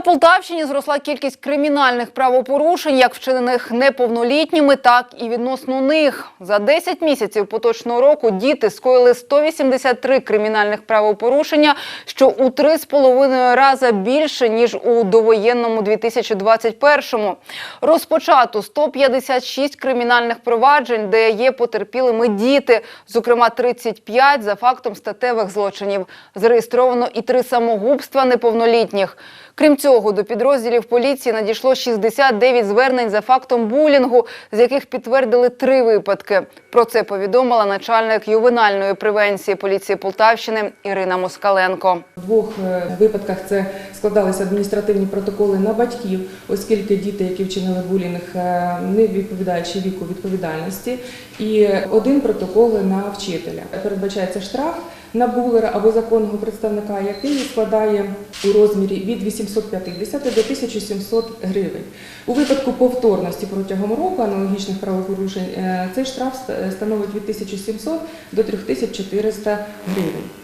На Полтавщині зросла кількість кримінальних правопорушень, як вчинених неповнолітніми, так і відносно них. За 10 місяців поточного року діти скоїли 183 кримінальних правопорушення, що у 3,5 рази більше, ніж у довоєнному 2021-му. Розпочато 156 кримінальних проваджень, де є потерпілими діти, зокрема 35 за фактом статевих злочинів. Зареєстровано і три самогубства неповнолітніх. Крім цього, до підрозділів поліції надійшло 69 звернень за фактом булінгу, з яких підтвердили три випадки. Про це повідомила начальник ювенальної превенції поліції Полтавщини Ірина Москаленко. В двох е, випадках це складалися адміністративні протоколи на батьків, оскільки діти, які вчинили булінг, е, не відповідаючи віку відповідальності, і один протокол на вчителя. Передбачається штраф на булера або законного представника, який складає у розмірі від 850 до 1700 гривень. У випадку повторності протягом року аналогічних правопорушень е, цей штраф становить від 1700 до 3400 гривень.